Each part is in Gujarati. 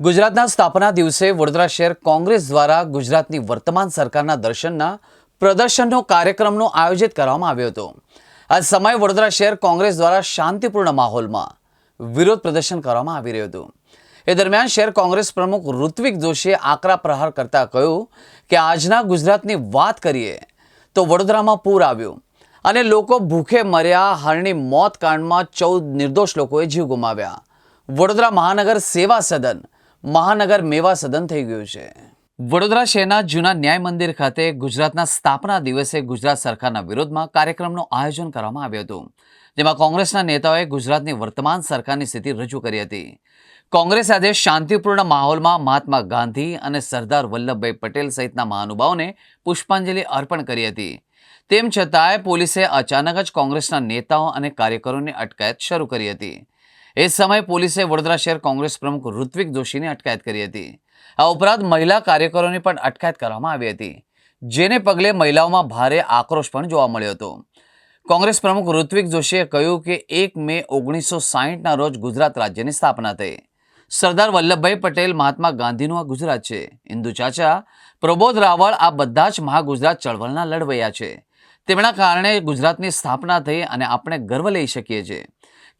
ગુજરાતના સ્થાપના દિવસે વડોદરા શહેર કોંગ્રેસ દ્વારા ગુજરાતની વર્તમાન સરકારના દર્શનના પ્રદર્શનનો કાર્યક્રમનો આયોજિત કરવામાં આવ્યો હતો. આ સમયે વડોદરા શહેર કોંગ્રેસ દ્વારા શાંતિપૂર્ણ માહોલમાં વિરોધ પ્રદર્શન કરવામાં આવી રહ્યું હતું. એ દરમિયાન શહેર કોંગ્રેસ પ્રમુખ ઋત્વિક જોશીએ આકરા પ્રહાર કરતા કહ્યું કે આજના ગુજરાતની વાત કરીએ તો વડોદરામાં પૂર આવ્યું અને લોકો ભૂખે મર્યા, હાલની મોત કાંડમાં ચૌદ નિર્દોષ લોકોએ જીવ ગુમાવ્યા. વડોદરા મહાનગર સેવા સદન મહાનગર મેવા સદન થઈ ગયું છે. વડોદરા શહેરના જૂના ન્યાય મંદિર ખાતે ગુજરાતના સ્થાપના દિવસે ગુજરાત સરકારના વિરોધમાં કાર્યક્રમનું આયોજન કરવામાં આવ્યું હતું. જેમાં કોંગ્રેસના નેતાઓએ ગુજરાતની વર્તમાન સરકારની સ્થિતિ રજૂ કરી હતી. કોંગ્રેસ આજે શાંતિપૂર્ણ માહોલમાં મહાત્મા ગાંધી અને સરદાર વલ્લભભાઈ પટેલ સહિતના મહાનુભાવોને પુષ્પાંજલિ અર્પણ કરી હતી. તેમ છતાંય પોલીસે અચાનક જ કોંગ્રેસના નેતાઓ અને કાર્યકરોની અટકાયત શરૂ કરી હતી. એ સમયે પોલીસે વડોદરા શહેર કોંગ્રેસ પ્રમુખ ઋત્વિક જોશીની અટકાયત કરી હતી. આ ઉપરાંત મહિલા કાર્યકરોની પણ અટકાયત કરવામાં આવી હતી, જેને પગલે મહિલાઓમાં ભારે આક્રોશ પણ જોવા મળ્યો હતો. કોંગ્રેસ પ્રમુખ ઋત્વિક જોશીએ કહ્યું કે એક મે ઓગણીસો સાહીઠના રોજ ગુજરાત રાજ્યની સ્થાપના થઈ. સરદાર વલ્લભભાઈ પટેલ, મહાત્મા ગાંધીનું આ ગુજરાત છે. ઇન્દુ ચાચા, પ્રબોધ રાવળ આ બધા જ મહાગુજરાત ચળવળના લડવૈયા છે. તેમના કારણે ગુજરાતની સ્થાપના થઈ અને આપણે ગર્વ લઈ શકીએ છીએ.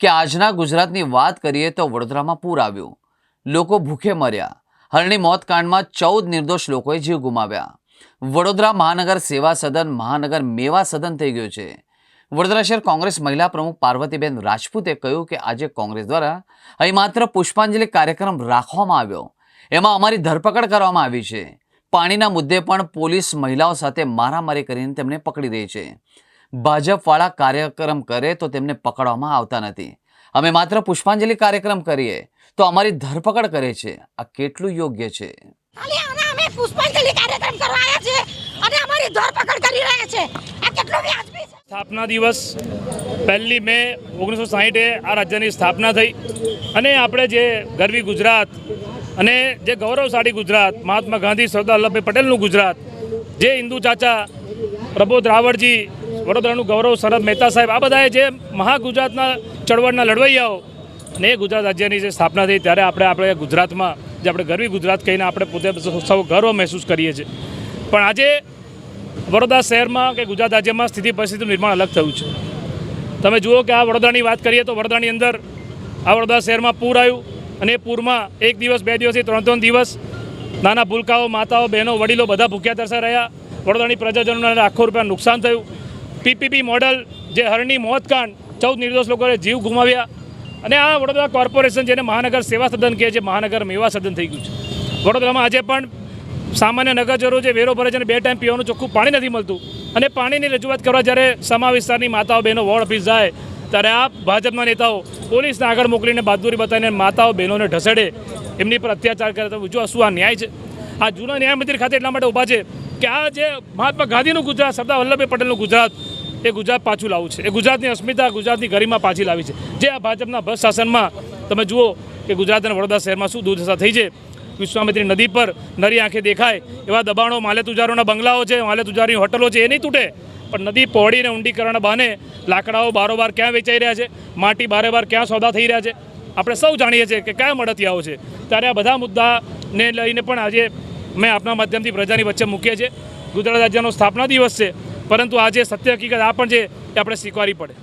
કે આજના ગુજરાતની વાત કરીએ તો વડોદરામાં પૂર આવ્યું. લોકો ભૂખે મર્યા. હરણી મોતકાંડમાં ચૌદ નિર્દોષ લોકોએ જીવ ગુમાવ્યા. વડોદરા મહાનગર સેવા સદન મહાનગર મેવા સદન થઈ ગયું છે. વડોદરા શહેર કોંગ્રેસ મહિલા પ્રમુખ પાર્વતીબેન રાજપૂતે કહ્યું કે આજે કોંગ્રેસ દ્વારા અહીં માત્ર પુષ્પાંજલિ કાર્યક્રમ રાખવામાં આવ્યો. એમાં અમારી ધરપકડ કરવામાં આવી છે. પાણીના મુદ્દે પણ પોલીસ મહિલાઓ સાથે મારામારી કરીને તેમને પકડી રહી છે. ભાજપવાળા કાર્યક્રમ કરે તો તેમને પકડવામાં આવતા નથી. અમે માત્ર પુષ્પાંજલિ કાર્યક્રમ કરીએ તો અમારી ધરપકડ કરે છે. આ કેટલું યોગ્ય છે? અમે પુષ્પાંજલિ કાર્યક્રમ કરવા છે અને અમારી ધરપકડ કરી રહ્યા છે. આ કેટલું વ્યાજબી છે? સ્થાપના દિવસ પહેલી મે ઓગણીસો સાહીઠે આ રાજ્યની સ્થાપના થઈ અને આપણે જે ગરવી ગુજરાત અને જે ગૌરવશાળી ગુજરાત મહાત્મા ગાંધી સરદાર વલ્લભભાઈ પટેલનું ગુજરાત જે હિન્દુ ચાચા પ્રબોધ રાવળજી વડોદરાનું ગૌરવ શરદ મહેતા સાહેબ, આ બધાએ જે મહાગુજરાતના ચળવળના લડવૈયાઓ ને ગુજરાત રાજ્યની જે સ્થાપના થઈ ત્યારે આપણે આપણે ગુજરાતમાં જે આપણે ગરવી ગુજરાત કહીને આપણે પોતે સૌ ગર્વ મહેસૂસ કરીએ છીએ. પણ આજે વડોદરા શહેરમાં કે ગુજરાત રાજ્યમાં સ્થિતિ પરિસ્થિતિનું નિર્માણ અલગ થયું છે. તમે જુઓ કે આ વડોદરાની વાત કરીએ તો વડોદરાની અંદર આ વડોદરા શહેરમાં પૂર આવ્યું અને એ પૂરમાં એક દિવસ, બે દિવસથી ત્રણ ત્રણ દિવસ નાના ભૂલકાઓ, માતાઓ, બહેનો, વડીલો બધા ભૂખ્યા તરસા રહ્યા. વડોદરાની પ્રજાજનોને લાખો રૂપિયા નુકસાન થયું. પીપીપી મોડલ જે હરણી મોતકાંડ ચૌદ નિર્દોષ લોકોએ જીવ ગુમાવ્યા. અને આ વડોદરા કોર્પોરેશન જેને મહાનગર સેવા સદન કહે છે, મહાનગર મેવા સદન થઈ ગયું છે. વડોદરામાં આજે પણ સામાન્ય નગરજનો જે વેરો ભરે છે અને બે ટાઈમ પીવાનું ચોખ્ખું પાણી નથી મળતું. અને પાણીની રજૂઆત કરવા જ્યારે સમા વિસ્તારની માતાઓ બહેનો વોર્ડ ઓફિસ જાય, ત્યારે આ ભાજપના નેતાઓ પોલીસને આગળ મોકલીને બહાદુરી બતાવીને માતાઓ બહેનોને ઢસડે. એમની પર અત્યાચાર કરે તો જો શું આ ન્યાય છે? આ જૂના ન્યાય મંદિર ખાતે એટલા માટે ઊભા છે કે આ જે મહાત્મા ગાંધીનું ગુજરાત, સરદાર વલ્લભભાઈ પટેલનું ગુજરાત એ ગુજરાત પાછું લાવવું છે. એ ગુજરાતની અસ્મિતા ગુજરાતની ગરિમા પાછી લાવી છે. જે આ ભાજપના ભ્રષ્ટ શાસનમાં તમે જુઓ કે ગુજરાત અને વડોદરા શહેરમાં શું દુર્દશા થઈ છે. વિશ્વામિત્રી નદી પર નરી આંખે દેખાય એવા દબાણો માલે તુજારોના બંગલાઓ છે માલે તુજારી હોટલો છે, એ નહીં તૂટે. પણ નદી પહોળીને ઊંડી કરવાના બહાને લાકડાઓ બારોબાર ક્યાં વેચાઈ રહ્યા છે? માટી બારે બાર ક્યાં સોદા થઈ રહ્યા છે? આપણે સૌ જાણીએ છીએ કે કયા મળતિયાઓ છે. ત્યારે આ બધા મુદ્દાને લઈને પણ આજે મેં આપના માધ્યમથી પ્રજાની વચ્ચે મૂકીએ છીએ. ગુજરાત રાજ્યનો સ્થાપના દિવસ છે. પરંતુ આજે સત્ય હકીકત આ પણ છે એ આપણે સ્વીકારવી પડે.